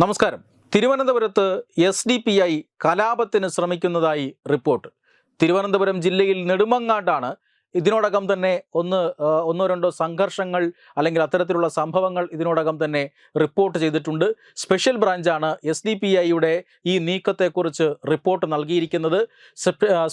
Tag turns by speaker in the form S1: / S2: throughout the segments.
S1: നമസ്കാരം. തിരുവനന്തപുരത്ത് S D P I കലാപത്തിന് ശ്രമിക്കുന്നതായി റിപ്പോർട്ട്. തിരുവനന്തപുരം ജില്ലയിൽ നെടുമങ്ങാട്ടാണ് ഇതിനോടകം തന്നെ ഒന്ന് ഒന്നോ രണ്ടോ സംഘർഷങ്ങൾ അല്ലെങ്കിൽ അത്തരത്തിലുള്ള സംഭവങ്ങൾ ഇതിനോടകം തന്നെ റിപ്പോർട്ട് ചെയ്തിട്ടുണ്ട്. സ്പെഷ്യൽ ബ്രാഞ്ചാണ് എസ് ഡി പി ഐയുടെ ഈ നീക്കത്തെക്കുറിച്ച് റിപ്പോർട്ട് നൽകിയിരിക്കുന്നത്.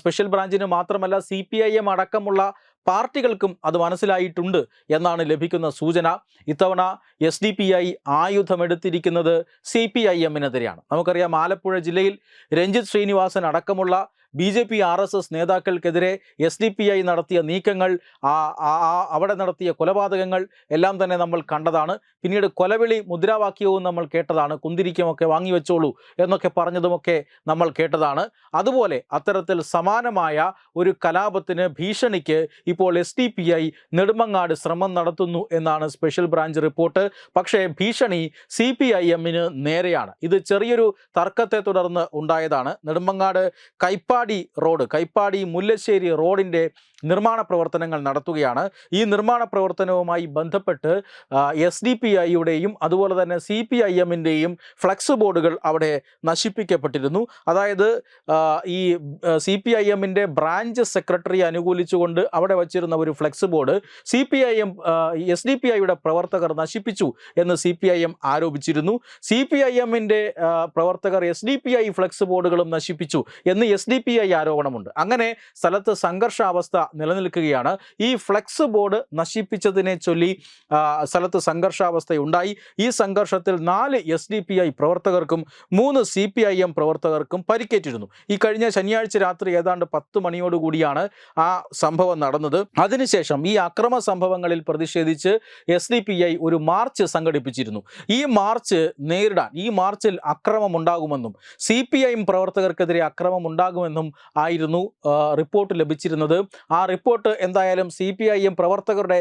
S1: സ്പെഷ്യൽ ബ്രാഞ്ചിന് മാത്രമല്ല സി പി ഐ എം അടക്കമുള്ള പാർട്ടികൾക്കും അത് മനസ്സിലായിട്ടുണ്ട് എന്നാണ് ലഭിക്കുന്ന സൂചന. ഇത്തവണ എസ് ഡി പി ഐ ആയുധമെടുത്തിരിക്കുന്നത് സി പി ഐ എമ്മിനെതിരെയാണ്. നമുക്കറിയാം ആലപ്പുഴ ജില്ലയിൽ രഞ്ജിത് ശ്രീനിവാസൻ അടക്കമുള്ള B J P R S S നേതാക്കൾക്കെതിരെ S D P I നടത്തിയ നീക്കങ്ങൾ അവിടെ നടത്തിയ കൊലപാതകങ്ങൾ എല്ലാം തന്നെ നമ്മൾ കണ്ടതാണ്. പിന്നീട് കൊലവിളി മുദ്രാവാക്യവും നമ്മൾ കേട്ടതാണ്. കുന്തിരിക്കുമൊക്കെ വാങ്ങിവെച്ചോളൂ എന്നൊക്കെ പറഞ്ഞതുമൊക്കെ നമ്മൾ കേട്ടതാണ്. അതുപോലെ അത്തരത്തിൽ സമാനമായ ഒരു കലാപത്തിന് ഭീഷണിക്ക് ഇപ്പോൾ S D P I Nedumangad ശ്രമം നടത്തുന്നു എന്നാണ് സ്പെഷ്യൽ ബ്രാഞ്ച് റിപ്പോർട്ട്. പക്ഷേ ഭീഷണി സി പി ഐ എമ്മിന് നേരെയാണ്. ഇത് ചെറിയൊരു തർക്കത്തെ തുടർന്ന് ഉണ്ടായതാണ്. നെടുമങ്ങാട് കൈപ്പാടി റോഡ് കൈപ്പാടി മുല്ലശ്ശേരി റോഡിന്റെ നിർമ്മാണ പ്രവർത്തനങ്ങൾ നടത്തുകയാണ്. ഈ നിർമ്മാണ പ്രവർത്തനവുമായി ബന്ധപ്പെട്ട് എസ് ഡി പി ഐയുടെയും അതുപോലെ തന്നെ സി പി ഐ എമ്മിന്റെയും ഫ്ലക്സ് ബോർഡുകൾ അവിടെ നശിപ്പിക്കപ്പെട്ടിരുന്നു. അതായത് ഈ സി പി ഐ എമ്മിന്റെ ബ്രാഞ്ച് സെക്രട്ടറി അനുകൂലിച്ചുകൊണ്ട് അവിടെ വച്ചിരുന്ന ഒരു flex board C P I M S D P ഐയുടെ പ്രവർത്തകർ നശിപ്പിച്ചു എന്ന് സി പി ഐ എം ആരോപിച്ചിരുന്നു. സി പി ഐ എമ്മിന്റെ പ്രവർത്തകർ S D P I flex ബോർഡുകളും നശിപ്പിച്ചു എന്ന് എസ് ഡി പി ഐ ആരോപണമുണ്ട്. അങ്ങനെ സ്ഥലത്ത് സംഘർഷാവസ്ഥ നിലനിൽക്കുകയാണ്. ഈ ഫ്ലെക്സ് ബോർഡ് നശിപ്പിച്ചതിനെ ചൊല്ലി സ്ഥലത്ത് സംഘർഷാവസ്ഥയുണ്ടായി. ഈ സംഘർഷത്തിൽ നാല് എസ് ഡി പി ഐ പ്രവർത്തകർക്കും മൂന്ന് സി പി ഐ എം പ്രവർത്തകർക്കും പരിക്കേറ്റിരുന്നു. ഈ കഴിഞ്ഞ ശനിയാഴ്ച രാത്രി ഏതാണ്ട് പത്ത് മണിയോടുകൂടിയാണ് ആ സംഭവം നടന്നത്. അതിനുശേഷം ഈ അക്രമ സംഭവങ്ങളിൽ പ്രതിഷേധിച്ച് എസ് ഡി പി ഐ ഒരു മാർച്ച് സംഘടിപ്പിച്ചിരുന്നു. ഈ മാർച്ച് നേരിടാൻ ഈ മാർച്ചിൽ അക്രമമുണ്ടാകുമെന്നും സി പി ഐ എം പ്രവർത്തകർക്കെതിരെ അക്രമം ഉണ്ടാകുമെന്നും ആയിരുന്നു റിപ്പോർട്ട് ലഭിച്ചിരുന്നത്. ആ റിപ്പോർട്ട് എന്തായാലും സി പി ഐ എം പ്രവർത്തകരുടെ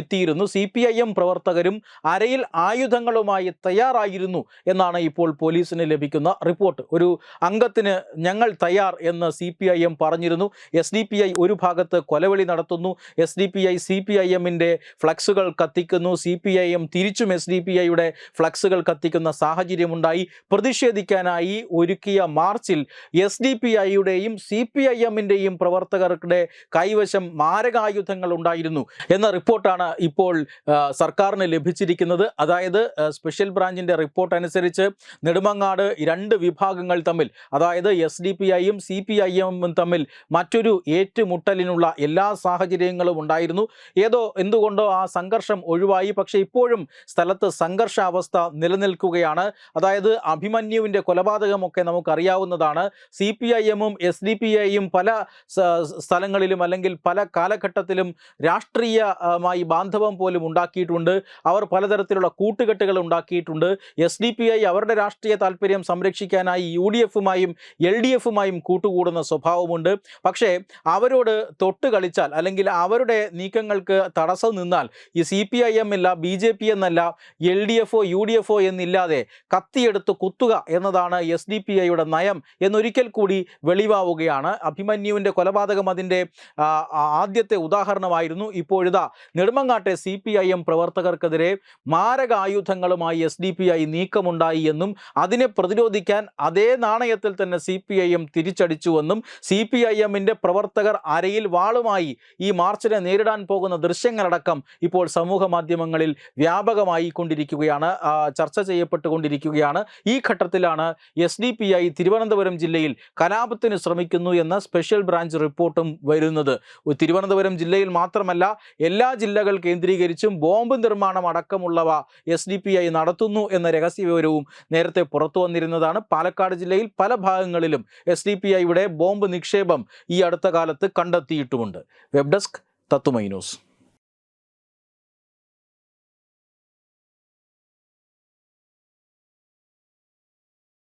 S1: എത്തിയിരുന്നു. സി പി ഐ എം പ്രവർത്തകരും അരയിൽ ആയുധങ്ങളുമായി തയ്യാറായിരുന്നു എന്നാണ് ഇപ്പോൾ പോലീസിന് ലഭിക്കുന്ന റിപ്പോർട്ട്. ഒരു അംഗത്തിന് ഞങ്ങൾ തയ്യാർ എന്ന് സി പി ഐ എം പറഞ്ഞിരുന്നു. എസ് ഡി പി ഐ ഒരു ഭാഗത്ത് കൊലവിളി നടത്തുന്നു. S D P I C P I എമ്മിന്റെ ഫ്ലക്സുകൾ കത്തിക്കുന്നു. സി പി ഐ എം തിരിച്ചും എസ് ഡി പി ഐയുടെ ഫ്ലക്സുകൾ കത്തിക്കുന്ന സാഹചര്യമുണ്ടായി. പ്രതിഷേധിക്കാനായി ഒരുക്കിയ മാർച്ചിൽ എസ് ഡി പി ഐയുടെയും സി പി ഐ എമ്മിന്റെയും പ്രവർത്തകരുടെ കൈവശം മാരകായുധങ്ങൾ ഉണ്ടായിരുന്നു എന്ന റിപ്പോർട്ടാണ് ഇപ്പോൾ സർക്കാരിന് ലഭിച്ചിരിക്കുന്നത്. അതായത് സ്പെഷ്യൽ ബ്രാഞ്ചിന്റെ റിപ്പോർട്ട് അനുസരിച്ച് നെടുമങ്ങാട് രണ്ട് വിഭാഗങ്ങൾ തമ്മിൽ അതായത് എസ് ഡി പി ഐയും സി പി ഐ എമ്മും തമ്മിൽ മറ്റൊരു ഏറ്റുമുട്ടലിനുള്ള എല്ലാ സാഹചര്യങ്ങളും ഉണ്ടായിരുന്നു. ഏതോ എന്തുകൊണ്ടോ ആ സംഘർഷം ഒഴിവായി. പക്ഷേ ഇപ്പോഴും സ്ഥലത്ത് സംഘർഷാവസ്ഥ നിലനിൽക്കുകയാണ്. അതായത് അഭിമന്യുവിന്റെ കൊലപാതകമൊക്കെ നമുക്കറിയാവുന്നതാണ്. സി പി ഐ എമ്മും എസ് ഡി പി ഐയും പല സ്ഥലങ്ങളിലും അല്ലെങ്കിൽ പല കാലഘട്ടത്തിലും രാഷ്ട്രീയമായി ബാന്ധവം പോലും ഉണ്ടാക്കിയിട്ടുണ്ട്. അവർ പലതരത്തിലുള്ള കൂട്ടുകെട്ടുകൾ ഉണ്ടാക്കിയിട്ടുണ്ട്. എസ് ഡി പി ഐ അവരുടെ രാഷ്ട്രീയ താല്പര്യം സംരക്ഷിക്കാനായി യു ഡി എഫുമായും എൽ ഡി എഫുമായും കൂട്ടുകൂടുന്ന സ്വഭാവമുണ്ട്. പക്ഷേ അവരോട് തൊട്ട് കളിച്ചാൽ അല്ലെങ്കിൽ അവരുടെ നീക്കങ്ങൾക്ക് തടസ്സം നിന്നാൽ ഈ സി പി ഐ എം ഇല്ല ബി ജെ പി എന്നല്ല എൽ ഡി എഫോ യു ഡി എഫോ എന്നില്ലാതെ കത്തിയെടുത്ത് കുത്തുക എന്നതാണ് എസ് ഡി പി ഐയുടെ നയം. എന്നൊരിക്കൽ കൂടി വെളിവാവുകയാണ്. അഭിമന്യുവിന്റെ കൊലപാതകം അതിന്റെ ആദ്യത്തെ ഉദാഹരണമായിരുന്നു. ഇപ്പോഴിതാ നെടുമങ്ങാട്ടെ സി പി ഐ എം പ്രവർത്തകർക്കെതിരെ മാരകായുധങ്ങളുമായി എസ് ഡി പി ഐ നീക്കമുണ്ടായി എന്നും അതിനെ പ്രതിരോധിക്കാൻ അതേ നാണയത്തിൽ തന്നെ സി പി ഐ എം തിരിച്ചടിച്ചുവെന്നും സി പി ഐ എമ്മിന്റെ പ്രവർത്തകർ അരയിൽ വാളുമായി ഈ മാർച്ചിനെ നേരിടാൻ പോകുന്ന ദൃശ്യങ്ങളടക്കം ഇപ്പോൾ സമൂഹ മാധ്യമങ്ങളിൽ വ്യാപകമായി കൊണ്ടിരിക്കുകയാണ് ചർച്ച ചെയ്യപ്പെട്ടുകൊണ്ടിരിക്കുകയാണ്. ഈ ഘട്ടത്തിലാണ് S D P I Thiruvananthapuram ജില്ലയിൽ കലാപത്തിന് ശ്രമിക്കുന്നു എന്ന സ്പെഷ്യൽ ബ്രാഞ്ച് റിപ്പോർട്ടും വരുന്നത്. തിരുവനന്തപുരം ജില്ലയിൽ മാത്രമല്ല എല്ലാ ജില്ലകൾ കേന്ദ്രീകരിച്ചും ബോംബ് നിർമ്മാണം അടക്കമുള്ളവ എസ് നടത്തുന്നു എന്ന രഹസ്യ വിവരവും നേരത്തെ പുറത്തു വന്നിരുന്നതാണ്. പാലക്കാട് ജില്ലയിൽ പല ഭാഗങ്ങളിലും എസ് ഡി ബോംബ് നിക്ഷേപം ഈ അടുത്ത കാലത്ത് കണ്ടെത്തിയിട്ടുമുണ്ട്. വെബ് ഡെസ്ക് തത്തുമൈ ന്യൂസ്.